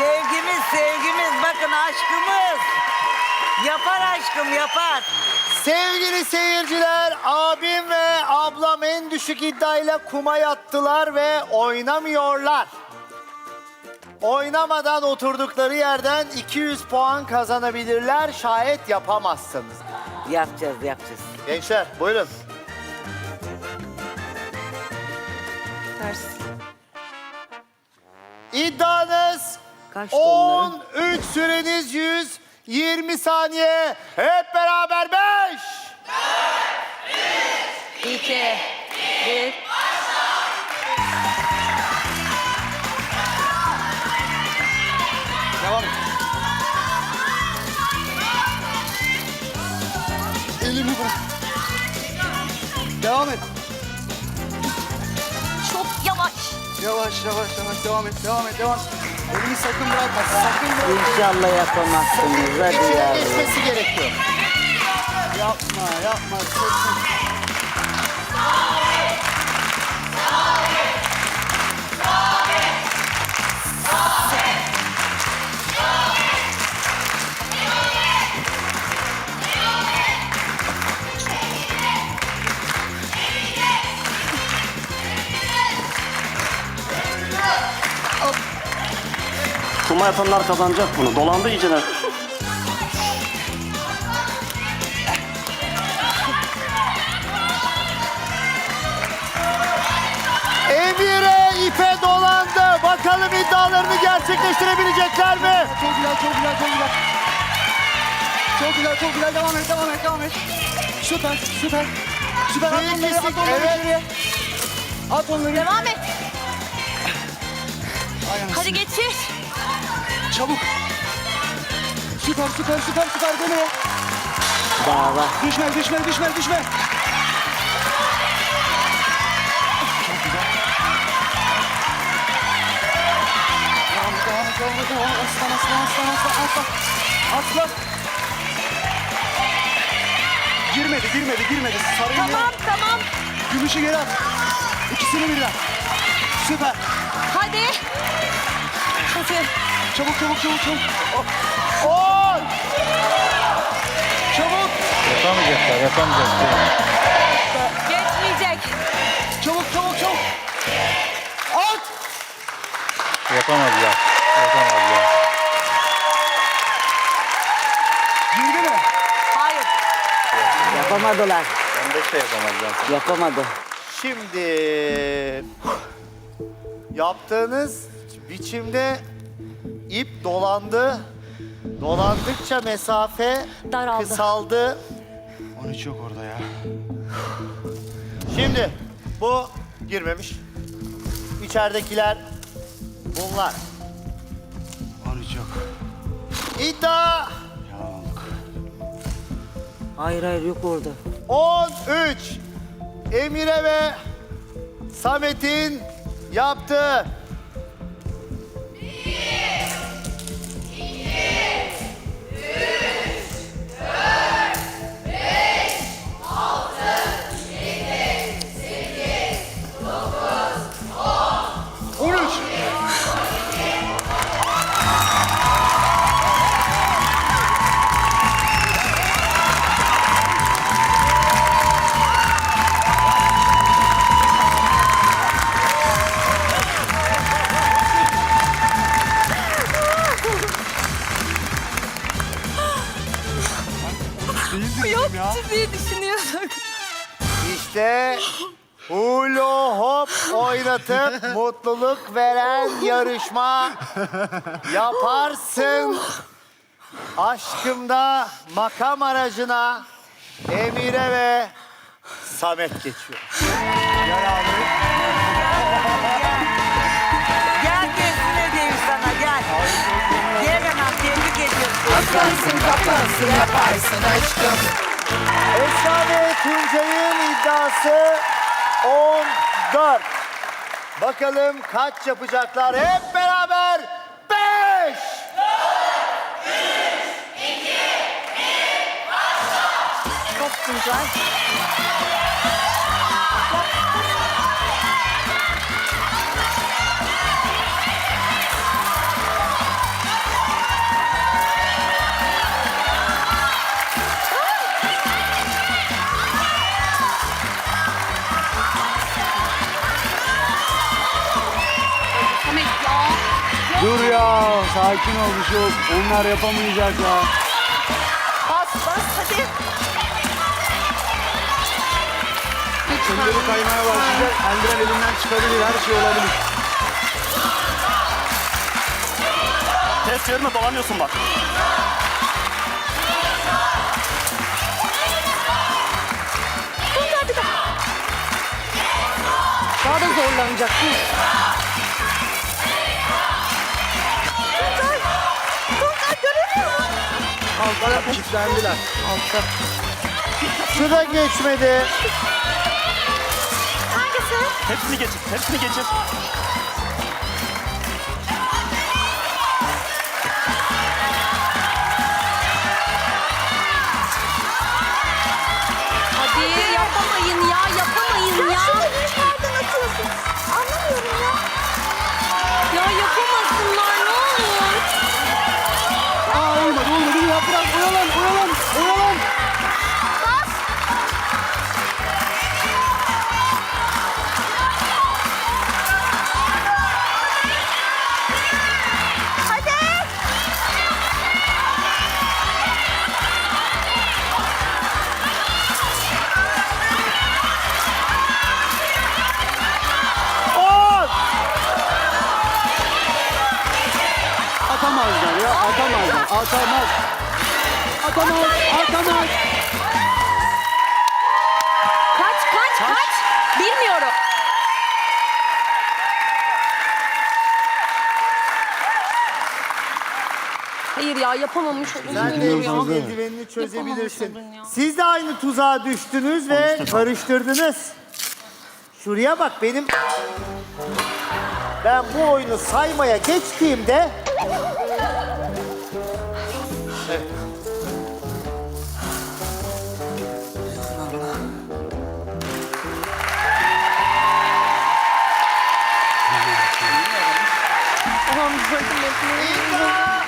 Sevgimiz, sevgimiz. Bakın aşkımız. Yapar aşkım, yapar. Sevgili seyirciler, abim ve ablam en düşük iddiayla kuma yattılar ve oynamıyorlar. Oynamadan oturdukları yerden 200 puan kazanabilirler şayet yapamazsınız. Yapacağız, yapacağız. Gençler buyurun. Ters. İddianız Kaçtı onların? 13 süreniz 100 20 saniye. Hep beraber 5. İki. Bir. Devam et. Elimi bırak. Devam et. Çok yavaş. Yavaş yavaş yavaş devam et. Devam et. Devam et. Elini sakın bırakma. Sakın bırakma. İnşallah yapamazsınız. Hadi yavrum. geçmesi gerekiyor. Yapma yapma. Sakın. Kuma yatanlar kazanacak bunu. Dolandı iyicene. Emire ipe dolandı. Bakalım iddialarını gerçekleştirebilecekler mi? Çok güzel, çok güzel, çok güzel. Çok güzel, çok güzel. Devam et, devam et, devam et. Süper, süper. Süper. At onları, at onları evet. At onları. Devam et. Hadi geçir. Çabuk. Süper, süper, süper, süper. Dönüyor. Daha var. Düşme, düşme, düşme, düşme. Aslan, aslan, aslan, aslan, aslan. Aslan. Girmedi, girmedi, girmedi. Sarıyı Tamam tamam. Gümüşü geri at. İkisini birden. Süper. Hadi. Hadi. Çabuk çabuk çabuk çabuk. 10. Çabuk. Yapamayacaklar, yapamayacaklar. Geçmeyecek. Çabuk çabuk çabuk. At. Yapamadılar. Yapamadılar. Girdi mi? Hayır. Yapamadılar. Ben de şey yapamadılar. Yapamadı. Şimdi yaptığınız biçimde ip dolandı. Dolandıkça mesafe Daraldı. kısaldı. 13 yok orada ya. Şimdi bu girmemiş. İçeridekiler bunlar. 13 yok. İddia Yalan olduk. Hayır hayır yok orada. 13. Emire ve Samet'in yaptığı. Oynatıp mutluluk veren yarışma yaparsın. Aşkımda makam aracına Emire ve Samet geçiyor. Gel sana. Gel hemen tebrik ediyorsun. Esra ve Tuncay'ın iddiası 14. Bakalım kaç yapacaklar hep beraber? 5. Çok güzel. Dur ya. Sakin ol bir şey yok. Onlar yapamayacak ya. Bas bas hadi. Elleri kaymaya başlayacak. Eldiven elinden çıkabilir. Her şey olabilir. Ters çevirme dolanıyorsun bak. Daha da zorlanacak. Dur. Altlara kilitlendiler. Altı. Şu da geçmedi. Hepsini geçir. Hepsini geçir. Atamaz. Atamaz. Atamaz. Kaç kaç kaç. Bilmiyorum. Hayır ya yapamamış Sen de ya? eldivenini çözebilirsin. Yapamamış oldun ya. Siz de aynı tuzağa düştünüz ve karıştırdınız. Şuraya bak benim... Ben bu oyunu saymaya geçtiğimde... Aman bakın İddia 14.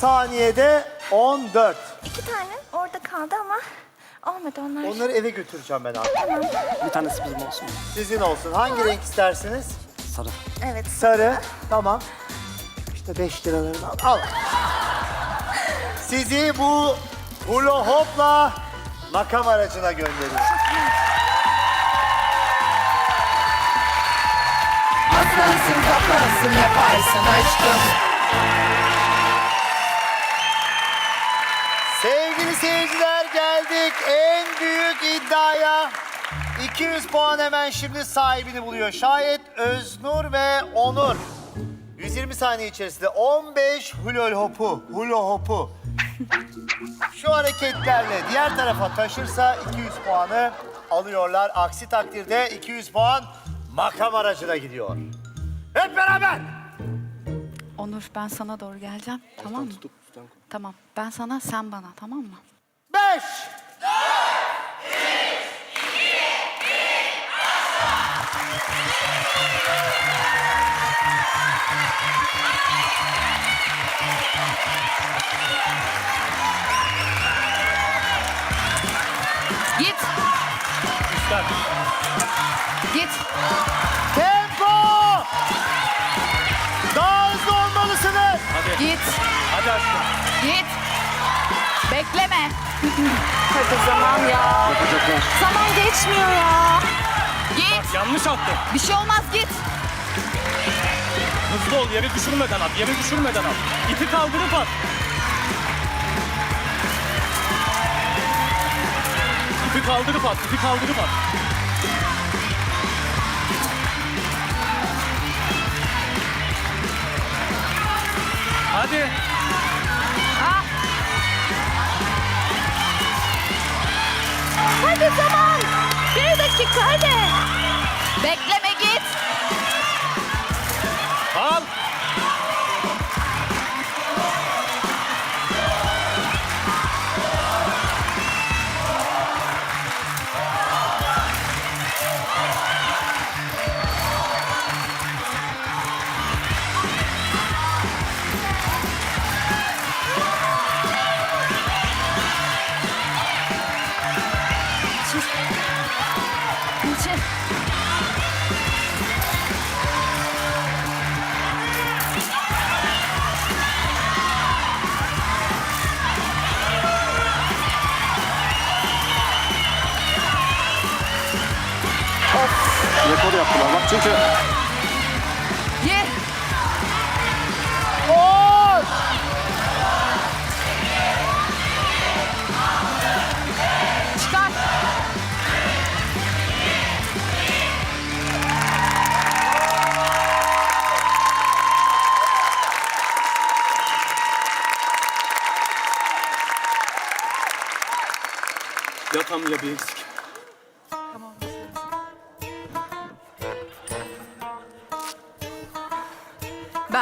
saniyede 14. İki tane orada kaldı ama olmadı onlar. Onları eve götüreceğim ben abi. Bir tanesi bizim olsun. Sizin olsun. Hangi renk istersiniz? Sarı. Evet. Sarı. Tamam. İşte 5 liralarını al. Al. Sizi bu hula hopla makam aracına gönderiyorum. Aslansın kaplansın yaparsın aşkım. Sevgili seyirciler geldik en büyük iddiaya. 200 puan hemen şimdi sahibini buluyor. Şayet Öznur ve Onur 120 saniye içerisinde 15 hulol hopu, hulo hopu şu hareketlerle diğer tarafa taşırsa 200 puanı alıyorlar. Aksi takdirde 200 puan makam aracına gidiyor. Hep beraber. Onur ben sana doğru geleceğim. Tamam mı? Tamam. Ben sana sen bana tamam mı? 5 Git. Git. Tempo! Bekleme. Hadi zaman ya. Zaman geçmiyor ya. Git. Yanlış attın. Bir şey olmaz git. Hızlı ol yere düşürmeden at. Yere düşürmeden at. İpi kaldırıp at. İpi kaldırıp at. İpi kaldırıp at. Hadi. Hadi zaman. Bir dakika hadi. Çünkü Ye. On! Çıkar. Ya tam ya bir eksik.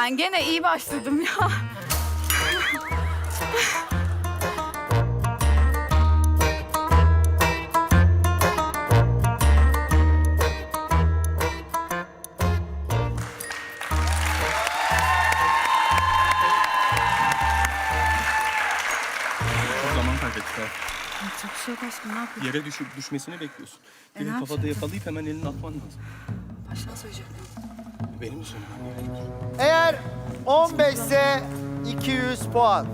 Ben gene iyi başladım ya. Çok zaman kaybettik ha. Çok şey yok aşkım ne yapayım? Yere düşüp düşmesini bekliyorsun. E, kafada yakalayıp hemen elini atman lazım. Baştan söyleyecektim. Benim mi söylemem? Eğer 15 ise 200 puan.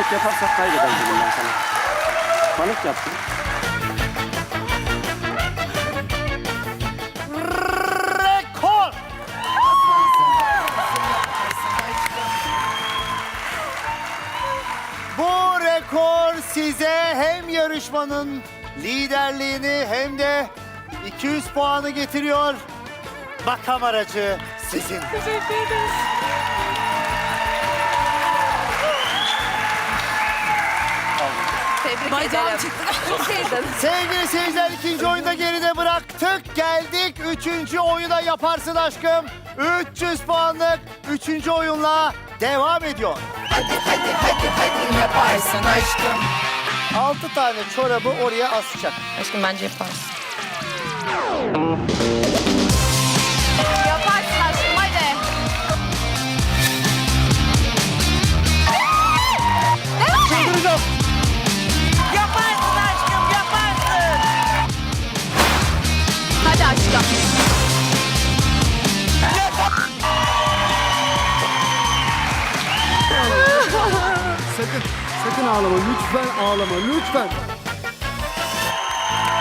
Panik yaparsak kaybederiz dedim ben sana. Panik yaptım. Rekor! Bu rekor size hem yarışmanın liderliğini hem de 200 puanı getiriyor. Makam aracı sizin. Tebrik ederim. Çok sevdim. Sevgili seyirciler ikinci oyunda geride bıraktık. Geldik üçüncü oyuna yaparsın aşkım. 300 puanlık üçüncü oyunla devam ediyor. Yaparsın aşkım. 6 tane çorabı oraya asacak. Aşkım bence. Yaparsın ağlama. Lütfen.